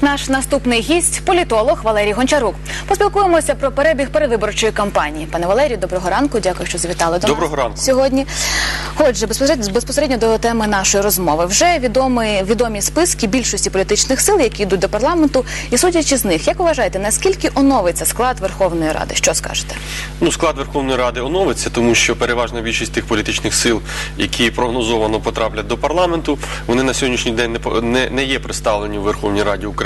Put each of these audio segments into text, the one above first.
Наш наступний гість політолог Валерій Гончарук. Поспілкуємося про перебіг передвиборчої кампанії. Пане Валерію, доброго ранку. Дякую, що завітали до Доброго нас ранку. сьогодні. Отже, безпосередньо, безпосередньо до теми нашої розмови. Вже відомі відомі списки більшості політичних сил, які йдуть до парламенту. І судячи з них, як вважаєте, наскільки оновиться склад Верховної Ради? Що скажете? Ну, склад Верховної Ради оновиться, тому що переважна більшість тих політичних сил, які прогнозовано потраплять до парламенту, вони на сьогоднішній день не, не, не є представлені в Верховній Раді України.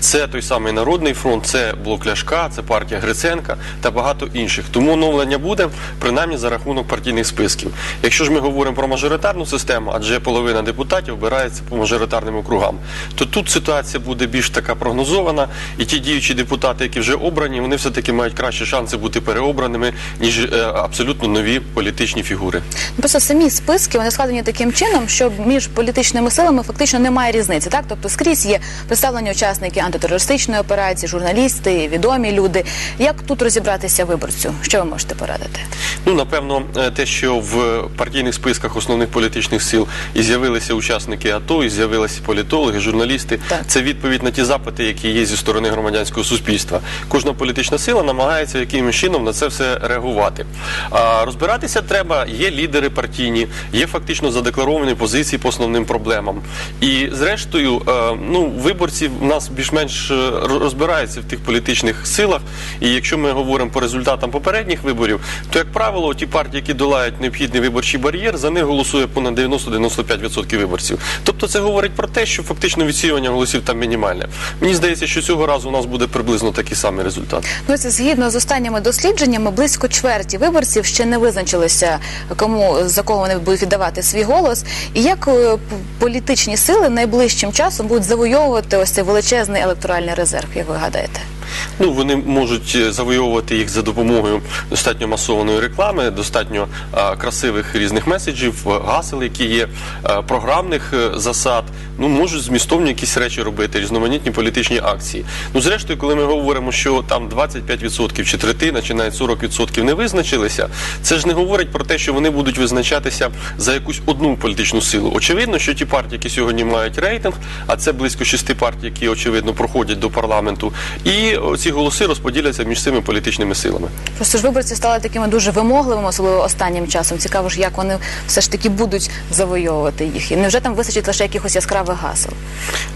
Це той самий Народний фронт, це блок Ляшка, це партія Гриценка та багато інших. Тому оновлення буде принаймні за рахунок партійних списків. Якщо ж ми говоримо про мажоритарну систему, адже половина депутатів обирається по мажоритарним округам, то тут ситуація буде більш така прогнозована, і ті діючі депутати, які вже обрані, вони все таки мають кращі шанси бути переобраними ніж е, абсолютно нові політичні фігури. Ну, Просто самі списки вони складені таким чином, що між політичними силами фактично немає різниці. Так, тобто скрізь є представлені учасники антитерористичної операції, журналісти, відомі люди. Як тут розібратися виборцю? Що ви можете порадити? Ну, напевно, е, те, що в партійних списках основних політичних сил і з'явилися учасники АТО, і з'явилися політологи, журналісти, Так. це відповідь на ті запити, які є зі сторони громадянського суспільства. Кожна політична сила намагається якимось чином на це все реагувати. А розбиратися треба. Є лідери партійні, є фактично задекларовані позиції по основним проблемам. І зрештою, е, ну виборці в нас більш-менш е, розбираються в тих політичних силах. І якщо ми говоримо по результатам попередніх виборів, то як правило, ті партії, які долають необхідний виборчий бар'єр, за них голосує понад 90-95% виборців. Тобто це говорить про те, що фактично відсіювання голосів там мінімальне. Мені здається, що цього разу у нас буде приблизно такий самий результат. Ну, це згідно з останніми дослідженнями, близько чверті виборців ще не визначилися, кому за кого вони будуть віддавати свій голос. І як е, політичні сили найближчим часом будуть завойовувати ось цей величезний електоральний резерв, як ви гадаєте? Ну, вони можуть е, завойовувати їх за допомогою достатньо масованої реклами, достатньо е, красивих різних меседжів, е, гасел, які є, е, програмних засад. Ну, можуть змістовні якісь речі робити, різноманітні політичні акції. Ну, зрештою, коли ми говоримо, що там 25% чи третина, чи навіть 40% не визначилися, це ж не говорить про те, що вони будуть визначатися за якусь одну політичну силу. Очевидно, що ті партії, які сьогодні мають рейтинг, а це близько шести партій, які очевидно проходять до парламенту, і ці голоси розподіляться між цими політичними силами. Просто ж виборці стали такими дуже вимогливими, особливо останнім часом. Цікаво ж, як вони все ж таки будуть завойовувати їх. І невже там вистачить лише якихось яскравих гасел?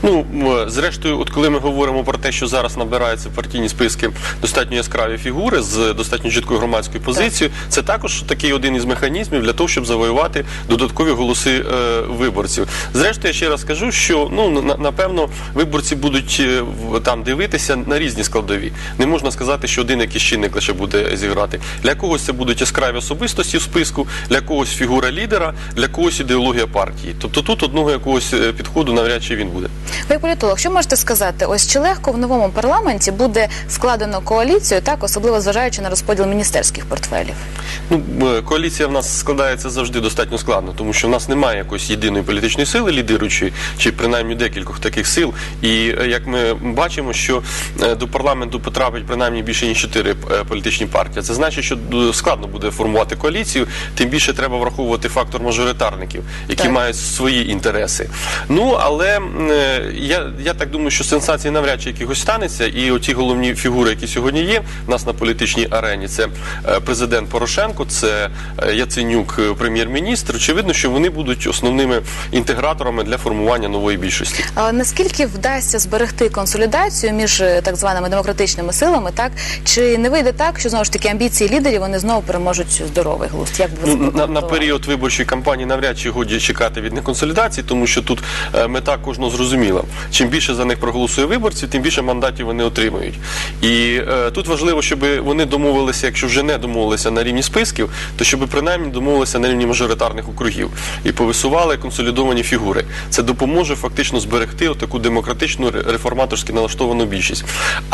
Ну зрештою, от коли ми говоримо про те, що зараз набираються партійні списки достатньо яскраві фігури з достатньо чіткою громадською позицією, це також такий один із механізмів для того, щоб завоювати додаткові голоси е, виборців. Зрештою, я ще раз скажу, що ну на- напевно виборці будуть е, там дивитися на різні складові. Не можна сказати, що один якийсь чинник лише буде зіграти. Для когось це будуть яскраві особистості в списку, для когось фігура лідера, для когось ідеологія партії. Тобто тут одного якогось е, підходу навряд чи він буде. Ви політолог, що можете сказати? Ось чи легко в новому парламенті буде складено коаліцію, так особливо зважаючи на розподіл міністерських портфелів? Ну, е, коаліція в нас складається завжди достатньо складно, тому що в нас немає якоїсь єдиної політичної сили лідируючої, чи принаймні декількох таких сил. І е, як ми бачимо, що до парламенту потрапить принаймні більше ніж чотири е, політичні партії. Це значить, що е, складно буде формувати коаліцію. Тим більше треба враховувати фактор мажоритарників, які Так. мають свої інтереси. Ну але е, я, я так думаю, що сенсації навряд чи якихось станеться, і оті головні фігури, які сьогодні є в нас на політичній арені, це президент Порошенко, це Яценюк, прем'єр-міністр. Очевидно, що вони будуть основними інтеграторами для формування нової більшості. А наскільки вдасться зберегти консолідацію між так званими демократичними силами, так чи не вийде так, що знову ж таки амбіції лідерів вони знову переможуть здоровий глузд? Як би ви Ну, на, на період виборчої кампанії навряд чи годі чекати від них консолідації, тому що тут е, мета кожного зрозуміла. Чим більше за них проголосує виборців, тим більше мандатів вони отримують. І е, тут важливо, щоб вони домовилися, якщо вже не домовилися на рівні списків, то щоб принаймні домовилися на рівні мажоритарних округів і повисували консолідовані фігури. Це допоможе фактично зберегти таку демократичну ре- реформаторськи налаштовану більшість.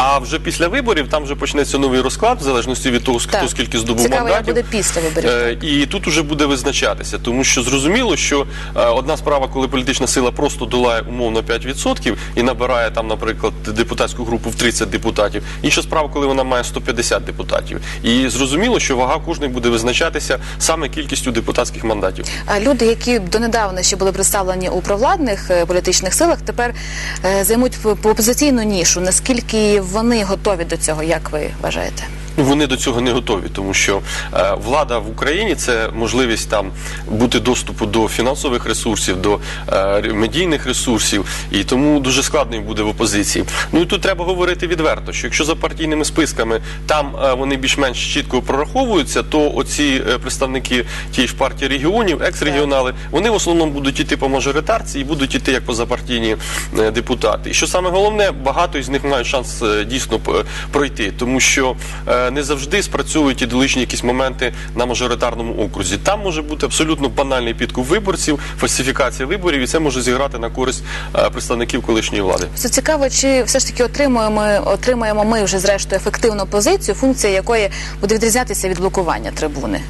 А вже після виборів там вже почнеться новий розклад, в залежності від того, хто скільки здобув Цікаво, як мандатів. буде після виборів. Е, І тут уже буде визначатися, тому що зрозуміло, що е, одна справа, коли політична сила просто долає умовно 5% і набирає там, наприклад, депутатську групу в 30 депутатів. Інша справа, коли вона має 150 депутатів. І зрозуміло, що вага кожної буде визначатися саме кількістю депутатських мандатів. А люди, які донедавна ще були представлені у провладних е, політичних силах, тепер е, займуть п- опозиційну нішу. Наскільки вони готові до цього, як ви вважаєте? Ну, Вони до цього не готові, тому що е, влада в Україні це можливість там бути доступу до фінансових ресурсів, до е, медійних ресурсів, і тому дуже складно їм буде в опозиції. Ну і тут треба говорити відверто, що якщо за партійними списками там е, вони більш-менш чітко прораховуються, то оці е, представники тієї ж партії регіонів, екс-регіонали, вони в основному будуть іти по мажоритарці і будуть іти як позапартійні е, депутати. І що саме головне, багато із них мають шанс е, дійсно пройти, тому що е, не завжди спрацьовують ідеологічні якісь моменти на мажоритарному окрузі. Там може бути абсолютно банальний підкуп виборців, фальсифікація виборів, і це може зіграти на користь е, представників колишньої влади. Це цікаво, чи все ж таки отримуємо, отримаємо ми вже зрештою ефективну позицію, функція якої буде відрізнятися від блокування трибуни.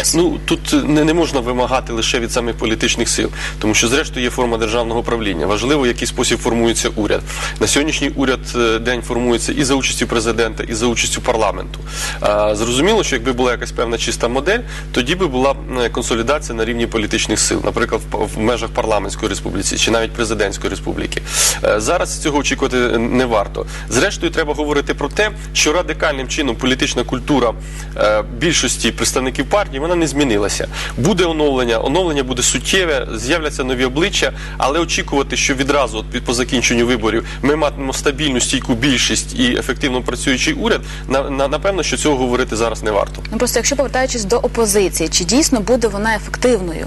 Ось. Ну тут не, не можна вимагати лише від самих політичних сил, тому що зрештою є форма державного правління. Важливо, в який спосіб формується уряд. На сьогоднішній уряд е, день формується і за участю президента, і за участю парламенту. А, зрозуміло, що якби була якась певна чиста модель, тоді би була е, консолідація на рівні політичних сил, наприклад, в, межах парламентської республіки чи навіть президентської республіки. Е, Зараз цього очікувати не варто. Зрештою, треба говорити про те, що радикальним чином політична культура е, більшості представників партії вона не змінилася. Буде оновлення, оновлення буде суттєве, з'являться нові обличчя, але очікувати, що відразу от, по закінченню виборів ми матимемо стабільну стійку більшість і ефективно працюючий уряд. На, на напевно, що цього говорити зараз не варто. Ну просто якщо повертаючись до опозиції, чи дійсно буде вона ефективною?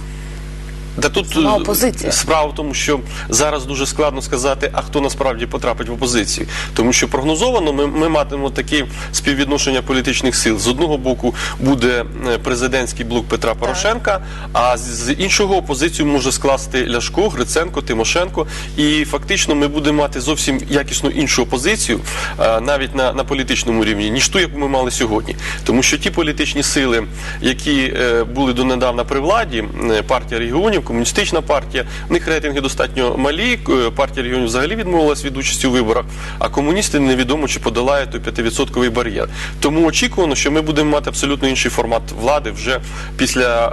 Та тут Сама е, опозиція. справа в тому, що зараз дуже складно сказати, а хто насправді потрапить в опозицію. Тому що прогнозовано ми, ми матимемо такі співвідношення політичних сил. З одного боку буде е, президентський блок Петра Порошенка, а з- іншого опозицію може скласти Ляшко, Гриценко, Тимошенко. І фактично ми будемо мати зовсім якісно іншу опозицію, е, навіть на, на політичному рівні, ніж ту, яку ми мали сьогодні. Тому що ті політичні сили, які були донедавна при владі, партія регіонів, комуністична партія, в них рейтинги достатньо малі. е, Партія регіонів взагалі відмовилась від участі у виборах, а комуністи невідомо чи подолають той 5% бар'єр. Тому очікувано, що ми будемо мати абсолютно інший формат влади вже після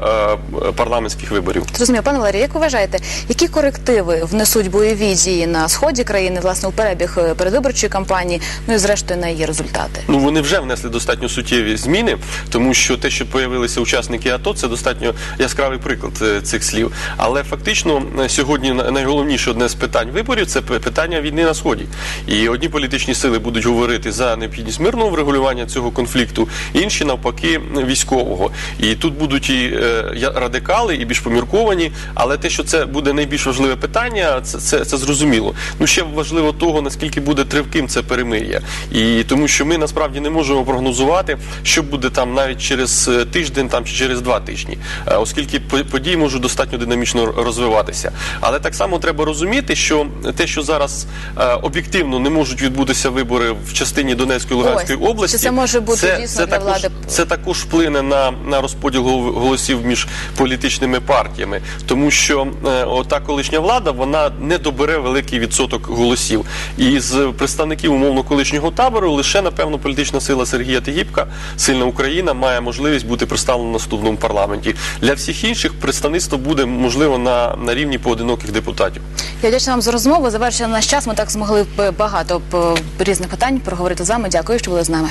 е, парламентських виборів. Зрозуміло, пане Валерій, як ви вважаєте, які корективи внесуть бойові дії на сході країни, власне, у перебіг е, передвиборчої кампанії, ну і зрештою на її результати? Ну вони вже внесли достатньо суттєві зміни, тому що те, що появилися учасники АТО, це достатньо яскравий приклад е, цих слів. Але фактично е, сьогодні найголовніше одне з питань виборів це питання війни на сході. І одні політичні сили будуть говорити за необхідність мирного врегулювання цього конфлікту, інші навпаки військового. І тут будуть і е, радикали, і більш помірковані. Але те, що це буде найбільш важливе питання, це, це, це зрозуміло. Ну ще важливо того, наскільки буде тривким це перемир'я. І тому, що ми насправді не можемо прогнозувати, що буде там навіть через е, тиждень там чи через два тижні, оскільки події можуть достатньо динамічно розвиватися. Але так само треба розуміти, що те, що зараз е, об'єктивно не можуть відбутися вибори в частині Донецької Луганської Ось. області, це може бути це, дійсно це для також, влади? це також вплине на, на розподіл гол- голосів між політичними партіями, тому що е, ота колишня влада вона не добере великий відсоток голосів. І з представників умовно колишнього табору лише напевно політична сила Сергія Тегіпка, сильна Україна, має можливість бути представлена в наступному парламенті. Для всіх інших представництво буде можливо на, на рівні поодиноких депутатів. Я вдячна вам за розмову. Завершили наш час. Ми так змогли б багато різних питань проговорити з вами. Дякую, що були з нами.